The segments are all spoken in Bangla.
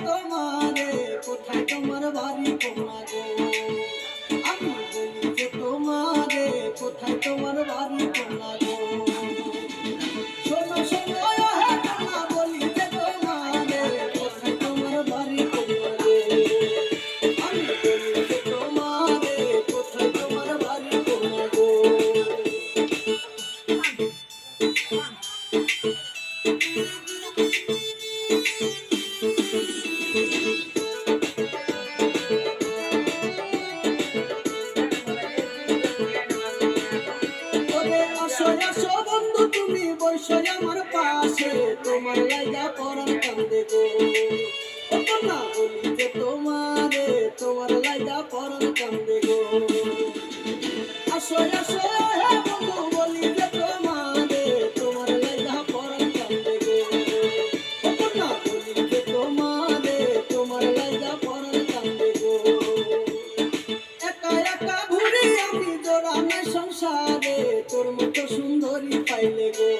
তোমারে কোথায় তোমার বাড়ি কোনা গো আমি বলি যে তোমারে কোথায় তোমার বাড়ি কোনা গো শোনো শোনো Thank you. বসো আমার পাশে। তোমার লাইগা পরান কান্দে গো। কন্যা বলি তোমারে লাইগা পরান কান্দে গো। আসো আসো আমি জোড়ানে সংসারে তোর মতো সুন্দরী পাইলে গো।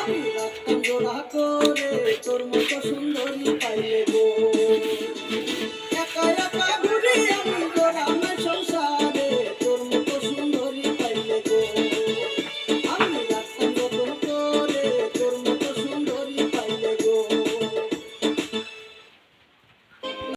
আমি রাখতাম জোড়া করে তোর মতো সুন্দরী পাইলে গো।